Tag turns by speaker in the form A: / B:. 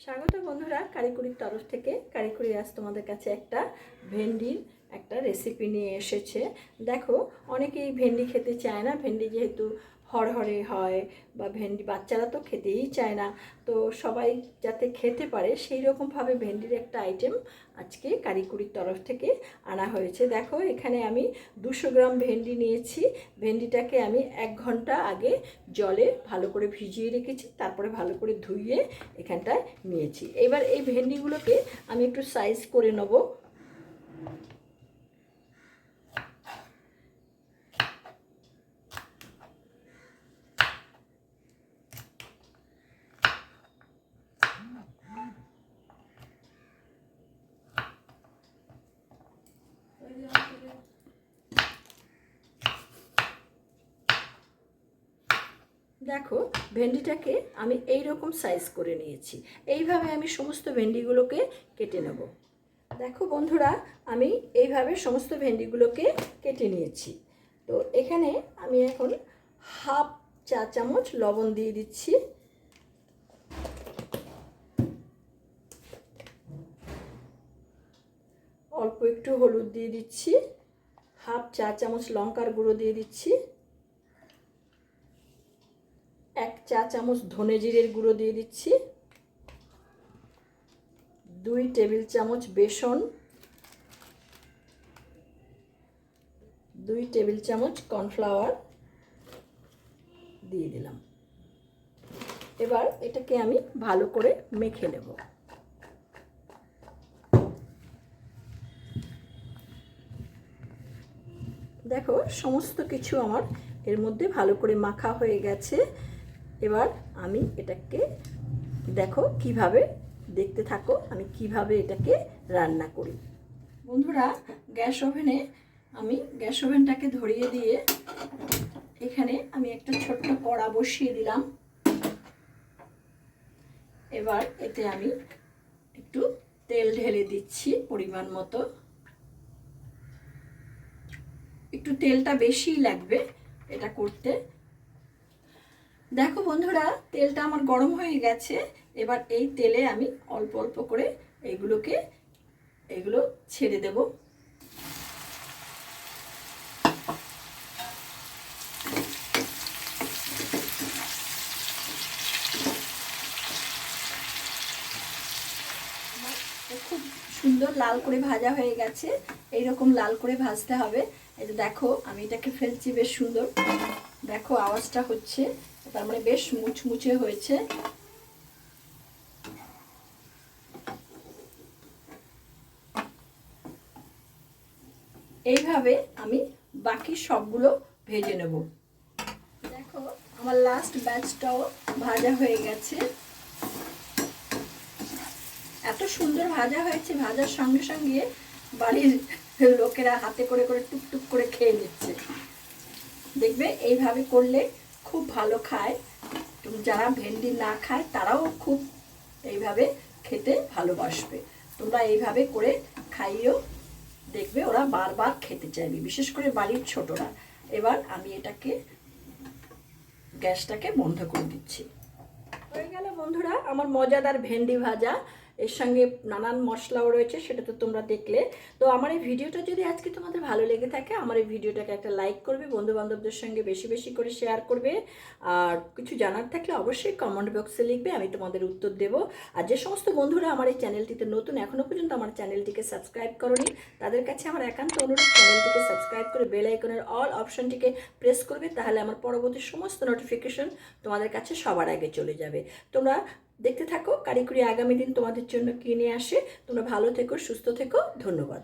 A: স্বাগত বন্ধুরা কারিকুরির তরফ থেকে। কারিকুরি আজ তোমাদের কাছে একটা ভেন্ডির একটা রেসিপি নিয়ে এসেছে। দেখো, অনেকেই ভেন্ডি খেতে চায় না। ভেন্ডি যেহেতু হরহরে হয় বা ভেন্ডি বাচ্চারা তো খেতেই চায় না। তো সবাই যাতে খেতে পারে সেই রকমভাবে ভেন্ডির একটা আইটেম আজকে কারিকুরির তরফ থেকে আনা হয়েছে। দেখো, এখানে আমি দুশো গ্রাম ভেন্ডি নিয়েছি। ভেন্ডিটাকে আমি এক ঘণ্টা আগে জলে ভালো করে ভিজিয়ে রেখেছি, তারপরে ভালো করে ধুইয়ে এখানটায় নিয়েছি। এবার এই ভেন্ডিগুলোকে আমি একটু সাইজ করে নেব। দেখো, ভেন্ডিটাকে আমি এই রকম সাইজ করে নিয়েছি। এইভাবে আমি সমস্ত ভেন্ডিগুলোকে কেটে নেব। দেখো বন্ধুরা, আমি এইভাবে সমস্ত ভেন্ডিগুলোকে কেটে নিয়েছি। তো এখানে আমি এখন হাফ চা চামচ লবণ দিয়ে দিচ্ছি। অল্প একটু হলুদ দিয়ে দিচ্ছি। হাফ চা চামচ লঙ্কার গুঁড়ো দিয়ে দিচ্ছি। এক চা চামচ ধনে জিরের গুঁড়ো দিয়ে দিচ্ছি। দুই টেবিল চামচ বেসন। দুই টেবিল চামচ কর্নফ্লাওয়ার দিয়ে দিলাম। এবার এটাকে আমি ভালো করে মেখে নেব। দেখো, সমস্ত কিছু আমার এর মধ্যে ভালো করে মাখা হয়ে গেছে। এবার আমি এটাকে দেখো কীভাবে দেখতে থাকো, আমি কীভাবে এটাকে রান্না করি। বন্ধুরা, গ্যাস ওভেনে আমি, গ্যাস ওভেনটাকে ধরিয়ে দিয়ে এখানে আমি একটা ছোট্ট কড়া বসিয়ে দিলাম। এবার এতে আমি একটু তেল ঢেলে দিচ্ছি পরিমাণ মতো। একটু তেলটা বেশিই লাগবে এটা করতে। দেখো বন্ধুরা, তেলটা আমার গরম হয়ে গেছে। এবার এই তেলে আমি অল্প অল্প করে এইগুলোকে এগুলো ছেড়ে দেব। খুব সুন্দর লাল করে ভাজা হয়ে গেছে। এইরকম লাল করে ভাজতে হবে। এই যে দেখো, আমি এটাকে ফেলছি, বেশ সুন্দর। দেখো, আওয়াজটা হচ্ছে। তার মানে বেশ মুচমুচে হয়েছে। এইভাবে আমি বাকি সবগুলো ভেজে নেব। দেখো, আমার লাস্ট ব্যাচটাও ভাজা হয়ে গেছে। এত সুন্দর ভাজা হয়েছে, ভাজার সঙ্গে সঙ্গে বাড়ির লোকেরা হাতে করে করে টুকটুক করে খেয়ে নিচ্ছে। দেখবে, এইভাবে করলে খুব ভালো খায়। যারা ভেন্ডি না খায়, তারাও খুব এইভাবে খেতে ভালোবাসবে। তোমরা এইভাবে করে খাইও দেখবে, ওরা বারবার খেতে চাইবে, বিশেষ করে বাড়ির ছোটরা। এবার আমি এটাকে, গ্যাসটাকে বন্ধ করে দিচ্ছি। হয়ে গেল বন্ধুরা, আমার মজাদার ভেন্ডি ভাজা। এর সঙ্গে নানান মশলাও রয়েছে, সেটা তো তোমরা দেখলে। তো আমার এই ভিডিওটা যদি আজকে তোমাদের ভালো লেগে থাকে, আমার এই ভিডিওটাকে একটা লাইক করবে বন্ধু বান্ধবদের সঙ্গে বেশি বেশি করে শেয়ার করবে। আর কিছু জানার থাকলে অবশ্যই কমেন্ট বক্সে লিখবে, আমি তোমাদের উত্তর দেব। আর যে সমস্ত বন্ধুরা আমার এই চ্যানেলটিতে নতুন এখনও পর্যন্ত আমার চ্যানেলটিকে সাবস্ক্রাইব করনি, তাদের কাছে আমার একান্ত অনুরোধ চ্যানেলটিকে সাবস্ক্রাইব করে বেল আইকনের অল অপশনটিকে প্রেস করবে, তাহলে আমার পরবর্তী সমস্ত নোটিফিকেশন তোমাদের কাছে সবার আগে চলে যাবে। তোমরা দেখতে থাকো কারিগরি আগামী দিন তোমাদের জন্য কিনে আসে। তোমরা ভালো থেকো, সুস্থ থেকো, ধন্যবাদ।